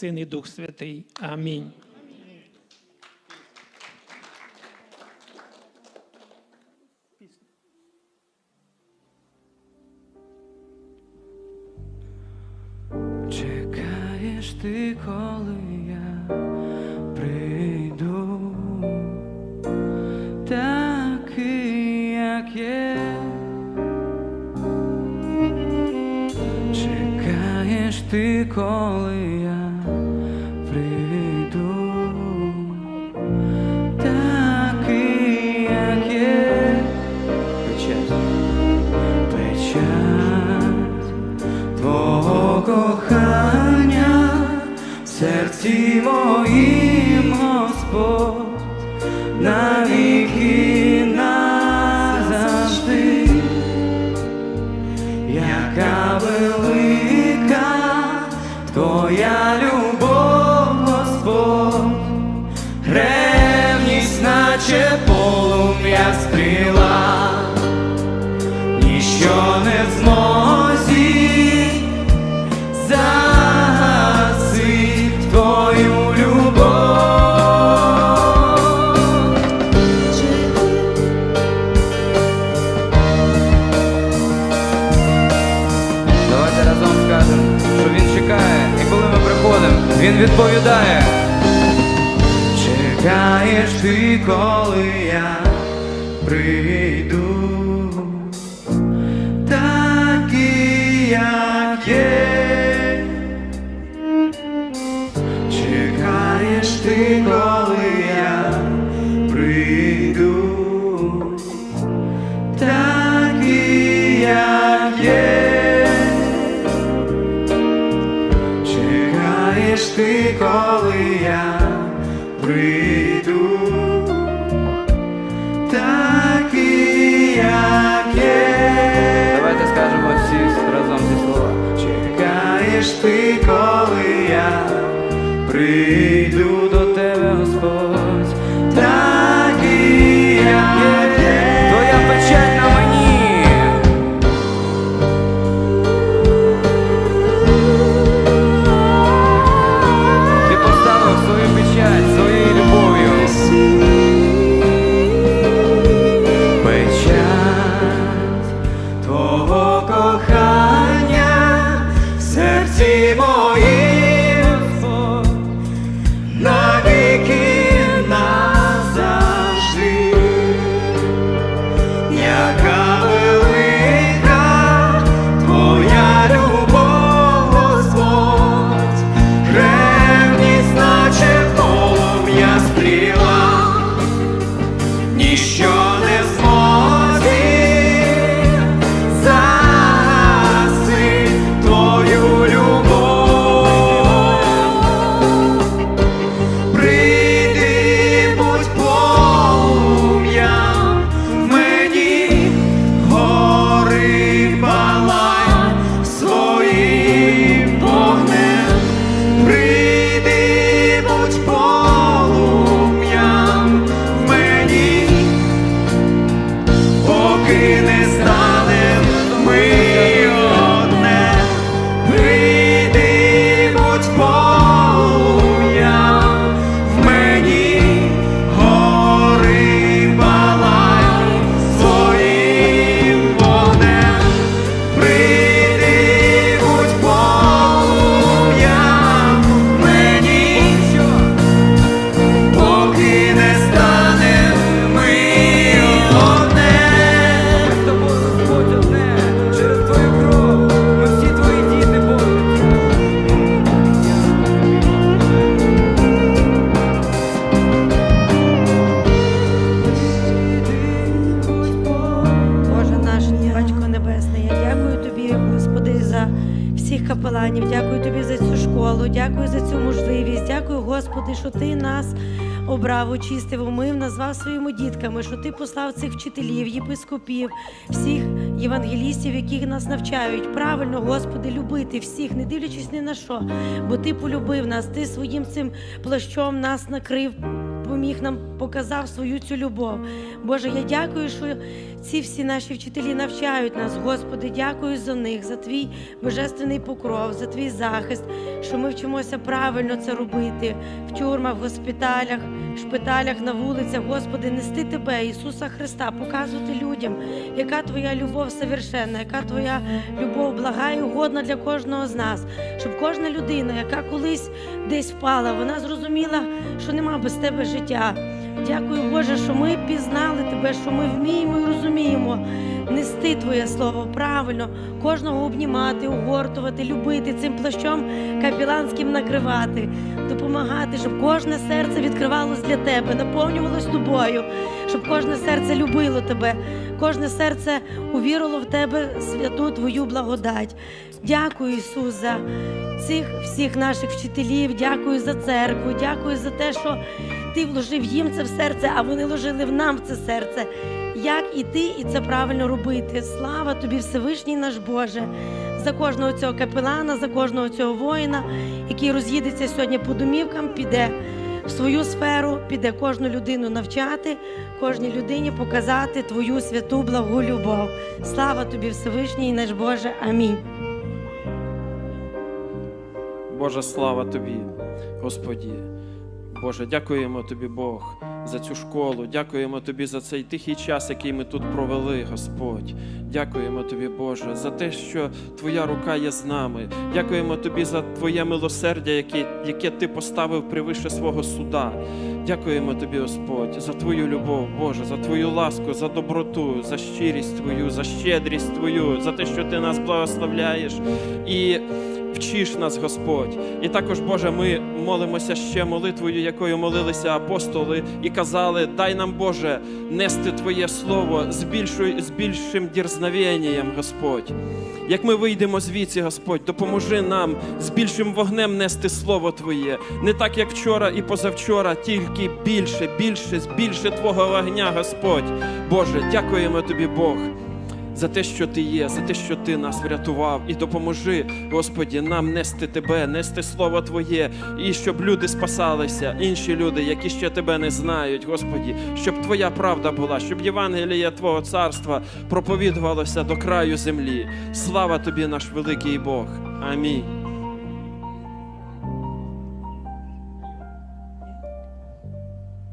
Син і Дух Святий. Амінь. Чекаєш ти, коли я прийду, такий, як є. Чекаєш ти, коли я кохання в серці моїм, Господь, навіки назавжди, яка велика Твоя любов, він відповідає. Чекаєш ти, коли я прийду, такий, як є. Прийду всіх. Дякую тобі за цю школу, дякую за цю можливість. Дякую, Господи, що ти нас обрав, очистив, умив, назвав своїми дітками, що ти послав цих вчителів, єпископів, всіх євангелістів, які нас навчають. Правильно, Господи, любити всіх, не дивлячись ні на що, бо ти полюбив нас, ти своїм цим плащом нас накрив. Поміг нам показав свою цю любов. Боже, я дякую, що ці всі наші вчителі навчають нас. Господи, дякую за них, за твій божественний покров, за твій захист, що ми вчимося правильно це робити в тюрмах, в госпіталях, шпиталях, на вулицях. Господи, нести Тебе, Ісуса Христа, показувати людям, яка Твоя любов совершенна, яка Твоя любов блага і угодна для кожного з нас, щоб кожна людина, яка колись десь впала, вона зрозуміла, що нема без Тебе життя. Дякую, Боже, що ми пізнали Тебе, що ми вміємо і розуміємо нести Твоє Слово правильно, кожного обнімати, угортувати, любити, цим плащом капіланським накривати, допомагати, щоб кожне серце відкривалось для Тебе, наповнювалось тобою, щоб кожне серце любило Тебе, кожне серце увірило в Тебе святу Твою благодать. Дякую, Ісус, за цих всіх наших вчителів, дякую за церкву, дякую за те, що ти вложив їм це в серце, а вони вложили в нам в це серце. Як іти і це правильно робити? Слава тобі, Всевишній наш Боже, за кожного цього капелана, за кожного цього воїна, який роз'їдеться сьогодні по домівкам, піде в свою сферу, піде кожну людину навчати, кожній людині показати твою святу благу любов. Слава тобі, Всевишній наш Боже. Амінь. Боже, слава Тобі, Господі. Боже, дякуємо Тобі, Бог, за цю школу. Дякуємо Тобі за цей тихий час, який ми тут провели, Господь. Дякуємо Тобі, Боже, за те, що Твоя рука є з нами. Дякуємо Тобі за Твоє милосердя, яке, яке Ти поставив превише свого суда. Дякуємо Тобі, Господь, за Твою любов, Боже, за Твою ласку, за доброту, за щирість Твою, за щедрість Твою, за те, що Ти нас благословляєш. І Вчиш нас, Господь. І також, Боже, ми молимося ще молитвою, якою молилися апостоли, і казали: Дай нам, Боже, нести Твоє Слово з, більшою, з більшим дірзновенням, Господь. Як ми вийдемо звідси, Господь, допоможи нам з більшим вогнем нести Слово Твоє, не так, як вчора і позавчора, тільки більше, більше, більше Твого вогня, Господь. Боже, дякуємо Тобі, Бог за те, що ти є, за те, що ти нас врятував, і допоможи, Господі, нам нести тебе, нести слово Твоє, і щоб люди спасалися, інші люди, які ще тебе не знають, Господі, щоб Твоя правда була, щоб Євангелія Твого царства проповідувалося до краю землі. Слава тобі, наш великий Бог. Амінь.